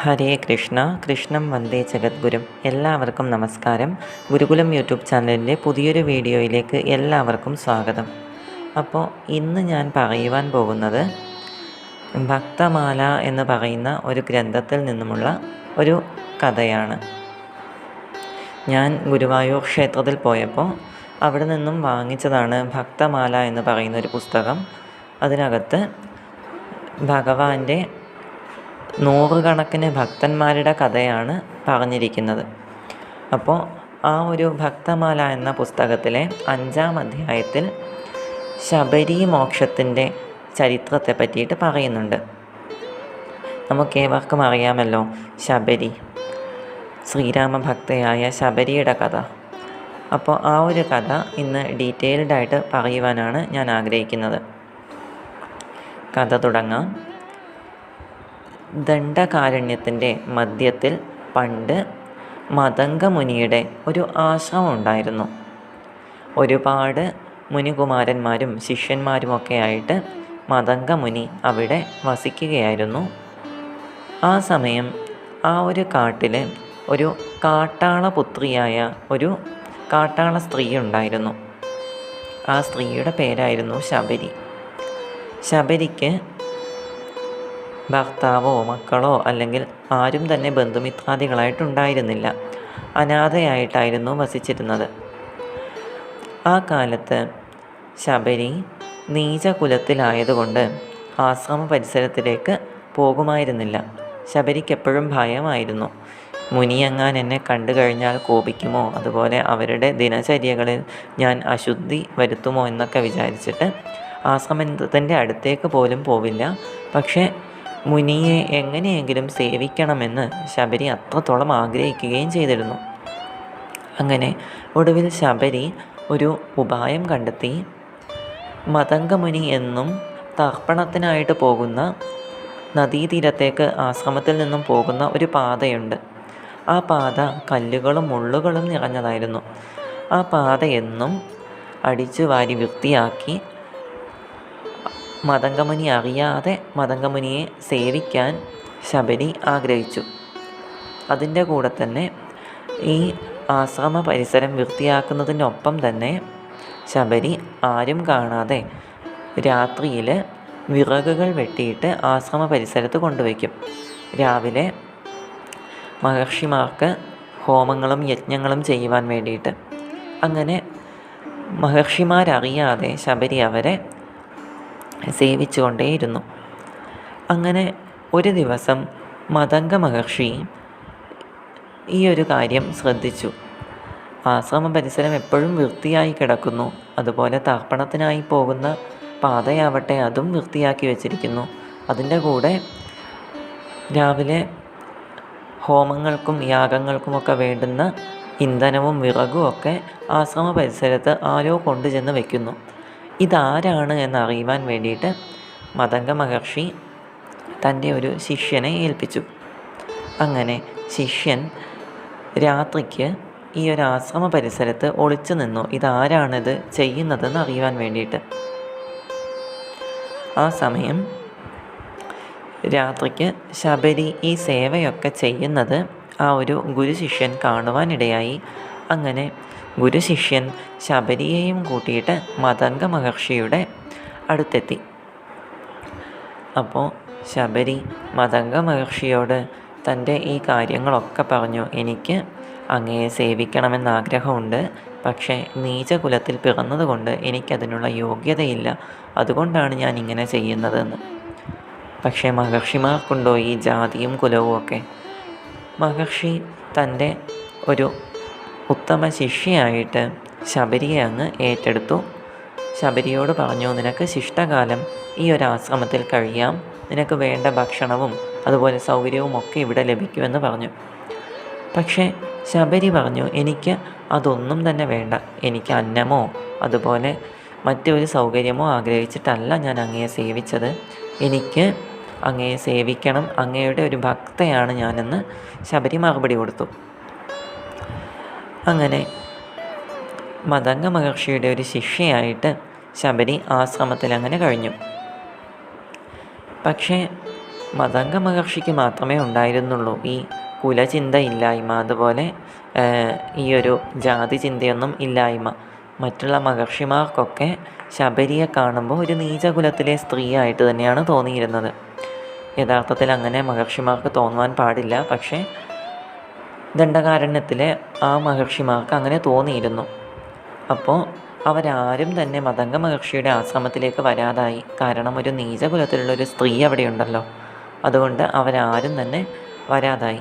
ഹരേ കൃഷ്ണ കൃഷ്ണം വന്ദേ ജഗദ്ഗുരും. എല്ലാവർക്കും നമസ്കാരം. ഗുരുകുലം യൂട്യൂബ് ചാനലിന്റെ പുതിയൊരു വീഡിയോയിലേക്ക് എല്ലാവർക്കും സ്വാഗതം. അപ്പോൾ ഇന്ന് ഞാൻ പറയുവാൻ പോകുന്നത് ഭക്തമാല എന്ന് പറയുന്ന ഒരു ഗ്രന്ഥത്തിൽ നിന്നുമുള്ള ഒരു കഥയാണ്. ഞാൻ ഗുരുവായൂർ ക്ഷേത്രത്തിൽ പോയപ്പോൾ അവിടെ നിന്നും വാങ്ങിച്ചതാണ് ഭക്തമാല എന്ന് പറയുന്ന ഒരു പുസ്തകം. അതിനകത്ത് ഭഗവാന്റെ നൂറുകണക്കിന് ഭക്തന്മാരുടെ കഥയാണ് പറഞ്ഞിരിക്കുന്നത്. അപ്പോൾ ആ ഒരു ഭക്തമാല എന്ന പുസ്തകത്തിലെ അഞ്ചാം അധ്യായത്തിൽ ശബരി മോക്ഷത്തിന്റെ ചരിത്രത്തെ പറ്റിയിട്ട് പറയുന്നുണ്ട്. നമുക്കേവർക്കും അറിയാമല്ലോ ശബരി ശ്രീരാമ ഭക്തയായ ശബരിയുടെ കഥ. അപ്പോൾ ആ ഒരു കഥ ഇന്ന് ഡീറ്റെയിൽഡായിട്ട് പറയുവാനാണ് ഞാൻ ആഗ്രഹിക്കുന്നത്. കഥ തുടങ്ങാം. ദണ്ഡകാരണ്യത്തിന്റെ മധ്യത്തിൽ പണ്ട് മതംഗമുനിയുടെ ഒരു ആശ്രമം ഉണ്ടായിരുന്നു. ഒരുപാട് മുനികുമാരന്മാരും ശിഷ്യന്മാരുമൊക്കെ ആയിട്ട് മതംഗമുനി അവിടെ വസിക്കുകയായിരുന്നു. ആ സമയം ആ ഒരു കാട്ടിൽ ഒരു കാട്ടാളപുത്രിയായ ഒരു കാട്ടാള സ്ത്രീ ഉണ്ടായിരുന്നു. ആ സ്ത്രീയുടെ പേരായിരുന്നു ശബരി. ശബരിക്ക് ഭർത്താവോ മക്കളോ അല്ലെങ്കിൽ ആരും തന്നെ ബന്ധുമിത്രാദികളായിട്ടുണ്ടായിരുന്നില്ല. അനാഥയായിട്ടായിരുന്നു വസിച്ചിരുന്നത്. ആ കാലത്ത് ശബരി നീചകുലത്തിലായതുകൊണ്ട് ആശ്രമ പരിസരത്തിലേക്ക് പോകുമായിരുന്നില്ല. ശബരിക്കെപ്പോഴും ഭയമായിരുന്നു. മുനിയങ്ങാൻ എന്നെ കണ്ടു കഴിഞ്ഞാൽ കോപിക്കുമോ? അതുപോലെ അവരുടെ ദിനചര്യകളിൽ ഞാൻ അശുദ്ധി വരുത്തുമോ എന്നൊക്കെ വിചാരിച്ചിട്ട് ആശ്രമത്തിന്റെ അടുത്തേക്ക് പോലും പോവില്ല. പക്ഷേ മുനിയെ എങ്ങനെയെങ്കിലും സേവിക്കണമെന്ന് ശബരി അത്രത്തോളം ആഗ്രഹിക്കുകയും ചെയ്തിരുന്നു. അങ്ങനെ ഒടുവിൽ ശബരി ഒരു ഉപായം കണ്ടെത്തി. മതംഗമുനി എന്നും തർപ്പണത്തിനായിട്ട് പോകുന്ന നദീതീരത്തേക്ക് ആശ്രമത്തിൽ നിന്നും പോകുന്ന ഒരു പാതയുണ്ട്. ആ പാത കല്ലുകളും മുള്ളുകളും നിറഞ്ഞതായിരുന്നു. ആ പാത എന്നും അടിച്ചു വാരി വൃത്തിയാക്കി മതംഗമുനി അറിയാതെ മതംഗമുനിയെ സേവിക്കാൻ ശബരി ആഗ്രഹിച്ചു. അതിന്റെ കൂടെ തന്നെ ഈ ആശ്രമ പരിസരം വൃത്തിയാക്കുന്നതിനൊപ്പം തന്നെ ശബരി ആരും കാണാതെ രാത്രിയിൽ വിറകുകൾ വെട്ടിയിട്ട് ആശ്രമ പരിസരത്ത് കൊണ്ടുവയ്ക്കും. രാവിലെ മഹർഷിമാർക്ക് ഹോമങ്ങളും യജ്ഞങ്ങളും ചെയ്യുവാൻ വേണ്ടിയിട്ട്. അങ്ങനെ മഹർഷിമാരറിയാതെ ശബരി അവരെ സേവിച്ചുകൊണ്ടേയിരുന്നു. അങ്ങനെ ഒരു ദിവസം മതംഗ മഹർഷി ഈ ഒരു കാര്യം ശ്രദ്ധിച്ചു. ആശ്രമ പരിസരം എപ്പോഴും വൃത്തിയായി കിടക്കുന്നു. അതുപോലെ തർപ്പണത്തിനായി പോകുന്ന പാതയാവട്ടെ അതും വൃത്തിയാക്കി വച്ചിരിക്കുന്നു. അതിന്റെ കൂടെ രാവിലെ ഹോമങ്ങൾക്കും യാഗങ്ങൾക്കുമൊക്കെ വേണ്ടുന്ന ഇന്ധനവും വിറകും ഒക്കെ ആശ്രമ പരിസരത്ത് ആരോ കൊണ്ടുചെന്ന് വയ്ക്കുന്നു ഇതാരാണ് എന്നറിയുവാൻ വേണ്ടിയിട്ട് മതംഗ മഹർഷി തന്റെ ഒരു ശിഷ്യനെ ഏൽപ്പിച്ചു. അങ്ങനെ ശിഷ്യൻ രാത്രിക്ക് ഈ ഒരു ആശ്രമ പരിസരത്ത് ഒളിച്ചു നിന്നു. ഇതാരാണിത് ചെയ്യുന്നതെന്ന് അറിയുവാൻ വേണ്ടിയിട്ട്. ആ സമയം രാത്രിക്ക് ശബരി ഈ സേവയൊക്കെ ചെയ്യുന്നത് ആ ഒരു ഗുരുശിഷ്യൻ കാണുവാനിടയായി. അങ്ങനെ ഗുരുശിഷ്യൻ ശബരിയെയും കൂട്ടിയിട്ട് മതംഗ മഹർഷിയുടെ അടുത്തെത്തി. അപ്പോൾ ശബരി മതംഗ മഹർഷിയോട് തന്റെ ഈ കാര്യങ്ങളൊക്കെ പറഞ്ഞു. എനിക്ക് അങ്ങയെ സേവിക്കണമെന്ന് ആഗ്രഹമുണ്ട് പക്ഷേ നീചകുലത്തിൽ പിറന്നതുകൊണ്ട് എനിക്കതിനുള്ള യോഗ്യതയില്ല. അതുകൊണ്ടാണ് ഞാൻ ഇങ്ങനെ ചെയ്യുന്നതെന്ന്. പക്ഷേ മഹർഷിമാർക്കുണ്ടോ ഈ ജാതിയും കുലവും ഒക്കെ മഹർഷി തന്റെ ഒരു ഉത്തമ ശിഷ്യയായിട്ട് ശബരിയെ അങ്ങ് ഏറ്റെടുത്തു. ശബരിയോട് പറഞ്ഞു നിനക്ക് ശിഷ്ടകാലം ഈ ഒരു ആശ്രമത്തിൽ കഴിയാം. നിനക്ക് വേണ്ട ഭക്ഷണവും അതുപോലെ സൗകര്യവും ഒക്കെ ഇവിടെ ലഭിക്കുമെന്ന് പറഞ്ഞു. പക്ഷേ ശബരി പറഞ്ഞു എനിക്ക് അതൊന്നും തന്നെ വേണ്ട. എനിക്ക് അന്നമോ അതുപോലെ മറ്റൊരു സൗകര്യമോ ആഗ്രഹിച്ചിട്ടല്ല ഞാൻ അങ്ങയെ സേവിച്ചത്. എനിക്ക് അങ്ങയെ സേവിക്കണം. അങ്ങയുടെ ഒരു ഭക്തയാണ് ഞാനെന്ന് ശബരി മറുപടി കൊടുത്തു. അങ്ങനെ മതംഗ മഹർഷിയുടെ ഒരു ശിഷ്യയായിട്ട് ശബരി ആശ്രമത്തിൽ അങ്ങനെ കഴിഞ്ഞു. പക്ഷേ മതംഗ മഹർഷിക്ക് മാത്രമേ ഉണ്ടായിരുന്നുള്ളൂ ഈ കുലചിന്ത ഇല്ലായ്മ അതുപോലെ ഈ ഒരു ജാതി ചിന്തയൊന്നും ഇല്ലായ്മ. മറ്റുള്ള മഹർഷിമാർക്കൊക്കെ ശബരിയെ കാണുമ്പോൾ ഒരു നീചകുലത്തിലെ സ്ത്രീയായിട്ട് തന്നെയാണ് തോന്നിയിരുന്നത്. യഥാർത്ഥത്തിൽ അങ്ങനെ മഹർഷിമാർക്ക് തോന്നുവാൻ പാടില്ല. പക്ഷേ ദണ്ഡകാരണ്യത്തിലെ ആ മഹർഷിമാർക്ക് അങ്ങനെ തോന്നിയിരുന്നു. അപ്പോൾ അവരാരും തന്നെ മതംഗ മഹർഷിയുടെ ആശ്രമത്തിലേക്ക് വരാതായി. കാരണം ഒരു നീചകുലത്തിലുള്ള ഒരു സ്ത്രീ അവിടെയുണ്ടല്ലോ. അതുകൊണ്ട് അവരാരും തന്നെ വരാതായി.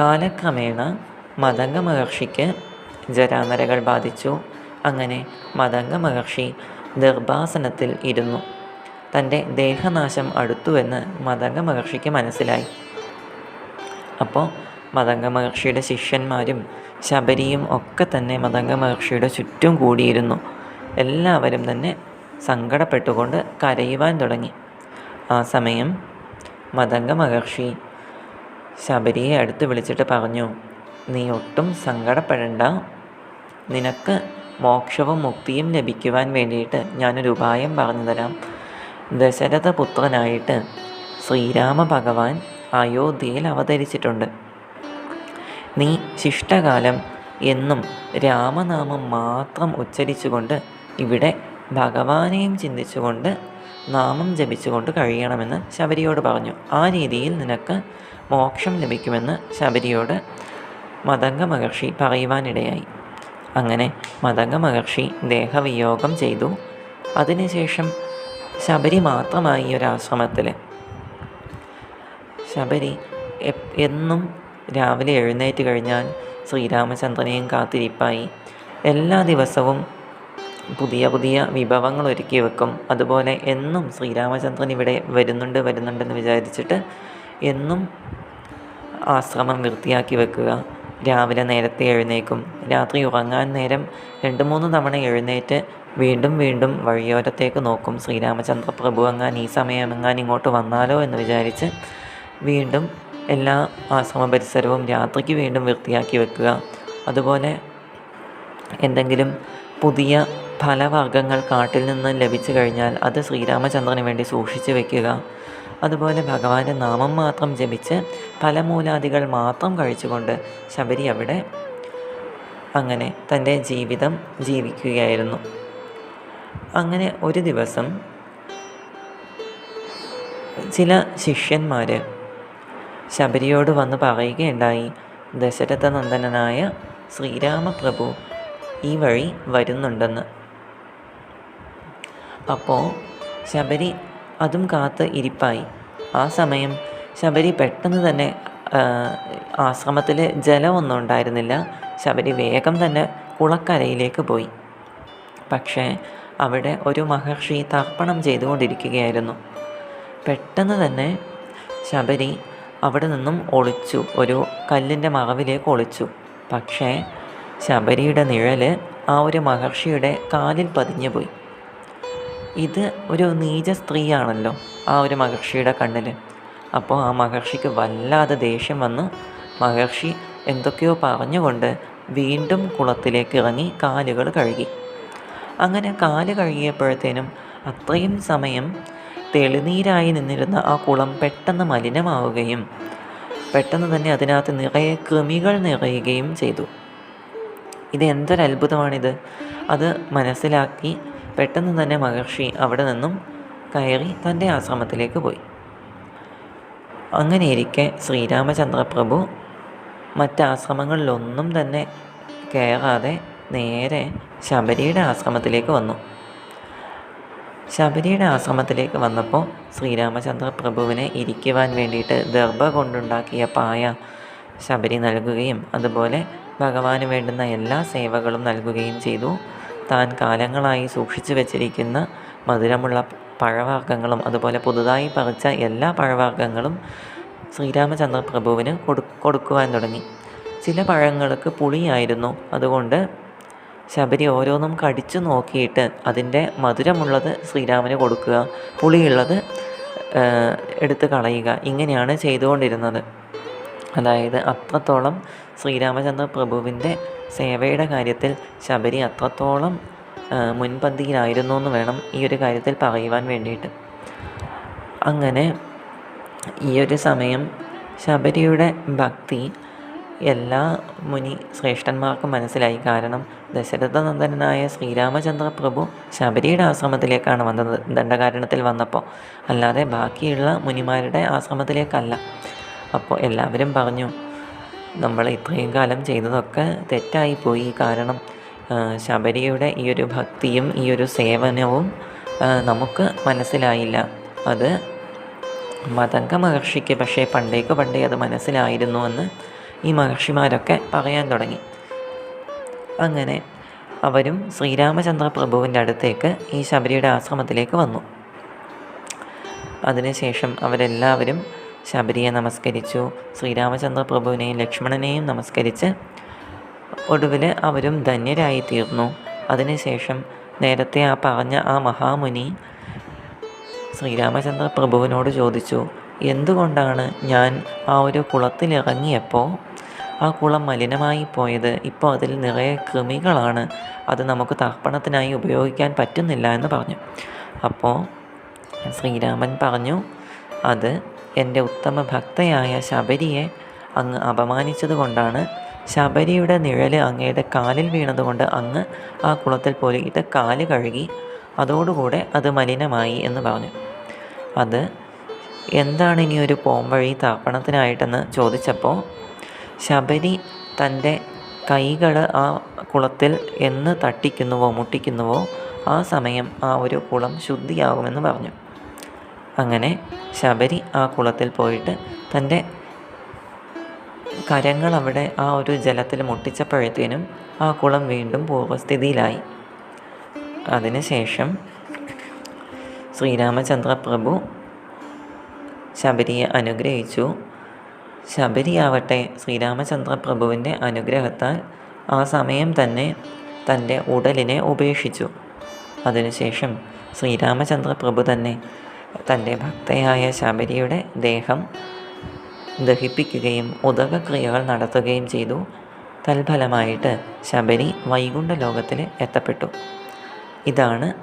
കാലക്രമേണ മതംഗ മഹർഷിക്ക് ജരാനരകൾ ബാധിച്ചു. അങ്ങനെ മതംഗ മഹർഷി ദർഭാസനത്തിൽ ഇരുന്നു. തന്റെ ദേഹനാശം അടുത്തുവെന്ന് മതംഗ മഹർഷിക്ക് മനസ്സിലായി. അപ്പോൾ മതംഗ മഹർഷിയുടെ ശിഷ്യന്മാരും ശബരിയും ഒക്കെ തന്നെ മതംഗ മഹർഷിയുടെ ചുറ്റും കൂടിയിരുന്നു. എല്ലാവരും തന്നെ സങ്കടപ്പെട്ടുകൊണ്ട് കരയുവാൻ തുടങ്ങി. ആ സമയം മതംഗ മഹർഷി ശബരിയെ അടുത്ത് വിളിച്ചിട്ട് പറഞ്ഞു നീ ഒട്ടും സങ്കടപ്പെടണ്ട. നിനക്ക് മോക്ഷവും മുക്തിയും ലഭിക്കുവാൻ വേണ്ടിയിട്ട് ഞാനൊരു ഉപായം പറഞ്ഞു തരാം. ദശരഥപുത്രനായിട്ട് ശ്രീരാമ ഭഗവാൻ അയോധ്യയിൽ അവതരിച്ചിട്ടുണ്ട്. നീ ശിഷ്ടകാലം എന്നും രാമനാമം മാത്രം ഉച്ചരിച്ചുകൊണ്ട് ഇവിടെ ഭഗവാനെയും ചിന്തിച്ചുകൊണ്ട് നാമം ജപിച്ചുകൊണ്ട് കഴിയണമെന്ന് ശബരിയോട് പറഞ്ഞു. ആ രീതിയിൽ നിനക്ക് മോക്ഷം ലഭിക്കുമെന്ന് ശബരിയോട് മതംഗ മഹർഷി പറയുവാനിടയായി. അങ്ങനെ മതംഗ മഹർഷി ദേഹവിയോഗം ചെയ്തു. അതിനുശേഷം ശബരി മാത്രമായി ഒരു ആശ്രമത്തിൽ ശബരി എന്നും രാവിലെ എഴുന്നേറ്റ് കഴിഞ്ഞാൽ ശ്രീരാമചന്ദ്രനെയും കാത്തിരിപ്പായി. എല്ലാ ദിവസവും പുതിയ പുതിയ വിഭവങ്ങൾ ഒരുക്കി വെക്കും. അതുപോലെ എന്നും ശ്രീരാമചന്ദ്രൻ ഇവിടെ വരുന്നുണ്ട് വരുന്നുണ്ടെന്ന് വിചാരിച്ചിട്ട് എന്നും ആശ്രമം വൃത്തിയാക്കി വെക്കുക. രാവിലെ നേരത്തെ എഴുന്നേക്കും. രാത്രി ഉറങ്ങാൻ നേരം രണ്ട് മൂന്ന് തവണ എഴുന്നേറ്റ് വീണ്ടും വീണ്ടും വഴിയോരത്തേക്ക് നോക്കും. ശ്രീരാമചന്ദ്ര പ്രഭു എങ്ങാൻ ഈ സമയം എങ്ങാൻ ഇങ്ങോട്ട് വന്നാലോ എന്ന് വിചാരിച്ച് വീണ്ടും എല്ലാ ആശ്രമ പരിസരവും രാത്രിക്ക് വീണ്ടും വൃത്തിയാക്കി വെക്കുക. അതുപോലെ എന്തെങ്കിലും പുതിയ ഫലവർഗങ്ങൾ കാട്ടിൽ നിന്ന് ലഭിച്ചു കഴിഞ്ഞാൽ അത് ശ്രീരാമചന്ദ്രന് വേണ്ടി സൂക്ഷിച്ചു വെക്കുക. അതുപോലെ ഭഗവാന്റെ നാമം മാത്രം ജപിച്ച് ഫലമൂലാദികൾ മാത്രം കഴിച്ചുകൊണ്ട് ശബരി അവിടെ അങ്ങനെ തന്റെ ജീവിതം ജീവിക്കുകയായിരുന്നു. അങ്ങനെ ഒരു ദിവസം ചില ശിഷ്യന്മാർ ശബരിയോട് വന്ന് പറയുകയുണ്ടായി. ദശരഥ നന്ദനായ ശ്രീരാമപ്രഭു ഈ വഴി വരുന്നുണ്ടെന്ന്. അപ്പോൾ ശബരി അതും കാത്ത് ഇരിപ്പായി. ആ സമയം ശബരി പെട്ടെന്ന് തന്നെ ആശ്രമത്തിൽ ജലമൊന്നും ഉണ്ടായിരുന്നില്ല. ശബരി വേഗം തന്നെ കുളക്കരയിലേക്ക് പോയി. പക്ഷേ അവിടെ ഒരു മഹർഷി തർപ്പണം ചെയ്തുകൊണ്ടിരിക്കുകയായിരുന്നു. പെട്ടെന്ന് തന്നെ ശബരി അവിടെ നിന്നും ഒളിച്ചു. ഒരു കല്ലിന്റെ മറവിലേക്ക് ഒളിച്ചു. പക്ഷേ ശബരിയുടെ നിഴൽ ആ ഒരു മഹർഷിയുടെ കാലിൽ പതിഞ്ഞു പോയി. ഇത് ഒരു നീച സ്ത്രീയാണല്ലോ ആ ഒരു മഹർഷിയുടെ കണ്ണിൽ അപ്പോൾ ആ മഹർഷിക്ക് വല്ലാതെ ദേഷ്യം വന്ന് മഹർഷി എന്തൊക്കെയോ പറഞ്ഞുകൊണ്ട് വീണ്ടും കുളത്തിലേക്ക് ഇറങ്ങി കാലുകൾ കഴുകി. അങ്ങനെ കാൽ കഴുകിയപ്പോഴത്തേനും അത്രയും സമയം തെളിനീരായി നിന്നിരുന്ന ആ കുളം പെട്ടെന്ന് മലിനമാവുകയും പെട്ടെന്ന് തന്നെ അതിനകത്ത് നിറയെ കൃമികൾ നിറയുകയും ചെയ്തു. ഇത് എന്തൊരത്ഭുതമാണിത് അത് മനസ്സിലാക്കി പെട്ടെന്ന് തന്നെ മഹർഷി അവിടെ നിന്നും കയറി തന്റെ ആശ്രമത്തിലേക്ക് പോയി. അങ്ങനെയിരിക്കെ ശ്രീരാമചന്ദ്രപ്രഭു മറ്റാശ്രമങ്ങളിലൊന്നും തന്നെ കയറാതെ നേരെ ശബരിയുടെ ആശ്രമത്തിലേക്ക് വന്നു. ശബരിയുടെ ആശ്രമത്തിലേക്ക് വന്നപ്പോൾ ശ്രീരാമചന്ദ്ര പ്രഭുവിനെ ഇരിക്കുവാൻ വേണ്ടിയിട്ട് ദർഭ കൊണ്ടുണ്ടാക്കിയ പായ ശബരി നൽകുകയും അതുപോലെ ഭഗവാന് വേണ്ടുന്ന എല്ലാ സേവകളും നൽകുകയും ചെയ്തു. താൻ കാലങ്ങളായി സൂക്ഷിച്ചു വച്ചിരിക്കുന്ന മധുരമുള്ള പഴവർഗങ്ങളും അതുപോലെ പുതുതായി പറിച്ച എല്ലാ പഴവർഗങ്ങളും ശ്രീരാമചന്ദ്ര പ്രഭുവിന് കൊടു കൊടുക്കുവാൻ തുടങ്ങി. ചില പഴങ്ങൾക്ക് പുളിയായിരുന്നു. അതുകൊണ്ട് ശബരി ഓരോന്നും കടിച്ചു നോക്കിയിട്ട് അതിന്റെ മധുരമുള്ളത് ശ്രീരാമന് കൊടുക്കുക. പുളിയുള്ളത് എടുത്ത് കളയുക. ഇങ്ങനെയാണ് ചെയ്തുകൊണ്ടിരുന്നത്. അതായത് അത്രത്തോളം ശ്രീരാമചന്ദ്ര പ്രഭുവിന്റെ സേവയുടെ കാര്യത്തിൽ ശബരി അത്രത്തോളം മുൻപന്തിയിലായിരുന്നു എന്ന് വേണം ഈ ഒരു കാര്യത്തിൽ പറയുവാൻ വേണ്ടിയിട്ട്. അങ്ങനെ ഈ ഒരു സമയം ശബരിയുടെ ഭക്തി എല്ലാ മുനി ശ്രേഷ്ഠന്മാർക്കും മനസ്സിലായി. കാരണം ദശരഥ നന്ദനായ ശ്രീരാമചന്ദ്ര പ്രഭു ശബരിയുടെ ആശ്രമത്തിലേക്കാണ് വന്നത്. ദണ്ഡകാരണത്തിൽ വന്നപ്പോൾ അല്ലാതെ ബാക്കിയുള്ള മുനിമാരുടെ ആശ്രമത്തിലേക്കല്ല. അപ്പോൾ എല്ലാവരും പറഞ്ഞു നമ്മൾ ഇത്രയും കാലം ചെയ്തതൊക്കെ തെറ്റായിപ്പോയി കാരണം ശബരിയുടെ ഈ ഒരു ഭക്തിയും ഈ ഒരു സേവനവും നമുക്ക് മനസ്സിലായില്ല. അത് മതംഗ മഹർഷിക്ക് പക്ഷേ പണ്ടേക്ക് പണ്ടേ അത് മനസ്സിലായിരുന്നുവെന്ന് ഈ മഹർഷിമാരൊക്കെ പറയാൻ തുടങ്ങി. അങ്ങനെ അവരും ശ്രീരാമചന്ദ്ര പ്രഭുവിന്റെ അടുത്തേക്ക് ഈ ശബരിയുടെ ആശ്രമത്തിലേക്ക് വന്നു. അതിനുശേഷം അവരെല്ലാവരും ശബരിയെ നമസ്കരിച്ചു ശ്രീരാമചന്ദ്ര പ്രഭുവിനെയും ലക്ഷ്മണനെയും നമസ്കരിച്ച് ഒടുവിൽ അവരും ധന്യരായി തീർന്നു അതിനുശേഷം നേരത്തെ ആ പറഞ്ഞ ആ മഹാമുനി ശ്രീരാമചന്ദ്ര പ്രഭുവിനോട് ചോദിച്ചു എന്തുകൊണ്ടാണ് ഞാൻ ആ ഒരു കുളത്തിലിറങ്ങിയപ്പോൾ ആ കുളം മലിനമായി പോയത് ഇപ്പോൾ അതിൽ നിറയെ കൃമികളാണ്. അത് നമുക്ക് തർപ്പണത്തിനായി ഉപയോഗിക്കാൻ പറ്റുന്നില്ല എന്ന് പറഞ്ഞു. അപ്പോൾ ശ്രീരാമൻ പറഞ്ഞു അത് എന്റെ ഉത്തമ ഭക്തയായ ശബരിയെ അങ്ങ് അപമാനിച്ചത് കൊണ്ടാണ്. ശബരിയുടെ നിഴൽ അങ്ങയുടെ കാലിൽ വീണതുകൊണ്ട് അങ്ങ് ആ കുളത്തിൽ പോയിട്ട് കാൽ കഴുകി അതോടുകൂടെ അത് മലിനമായി എന്ന് പറഞ്ഞു. അത് എന്താണ് ഇനി ഒരു പോംവഴി തർപ്പണത്തിനായിട്ടെന്ന് ചോദിച്ചപ്പോൾ ശബരി തന്റെ കൈകൾ ആ കുളത്തിൽ എന്ന് തട്ടിക്കുന്നുവോ മുട്ടിക്കുന്നുവോ ആ സമയം ആ ഒരു കുളം ശുദ്ധിയാകുമെന്ന് പറഞ്ഞു. അങ്ങനെ ശബരി ആ കുളത്തിൽ പോയിട്ട് തന്റെ കരങ്ങൾ അവിടെ ആ ഒരു ജലത്തിൽ മുട്ടിച്ചപ്പോഴത്തേനും ആ കുളം വീണ്ടും പൂർവസ്ഥിതിയിലായി അതിനുശേഷം ശ്രീരാമചന്ദ്ര പ്രഭു ശബരിയെ അനുഗ്രഹിച്ചു. ശബരിയാവട്ടെ ശ്രീരാമചന്ദ്ര പ്രഭുവിന്റെ അനുഗ്രഹത്താൽ ആ സമയം തന്നെ തന്റെ ഉടലിനെ ഉപേക്ഷിച്ചു. അതിനുശേഷം ശ്രീരാമചന്ദ്രപ്രഭു തന്നെ തന്റെ ഭക്തയായ ശബരിയുടെ ദേഹം ദഹിപ്പിക്കുകയും ഉദകക്രിയകൾ നടത്തുകയും ചെയ്തു. തൽഫലമായിട്ട് ശബരി വൈകുണ്ഠ ലോകത്തിൽ എത്തപ്പെട്ടു. ഇതാണ്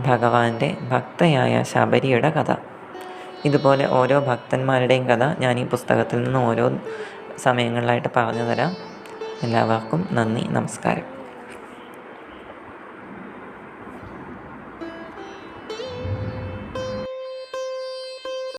ഭഗവാന്റെ ഭക്തയായ ശബരിയുടെ കഥ. ഇതുപോലെ ഓരോ ഭക്തന്മാരുടെയും കഥ ഞാൻ ഈ പുസ്തകത്തിൽ നിന്ന് ഓരോ സമയങ്ങളിലായിട്ട് പറഞ്ഞു തരാം. എല്ലാവർക്കും നന്ദി നമസ്കാരം.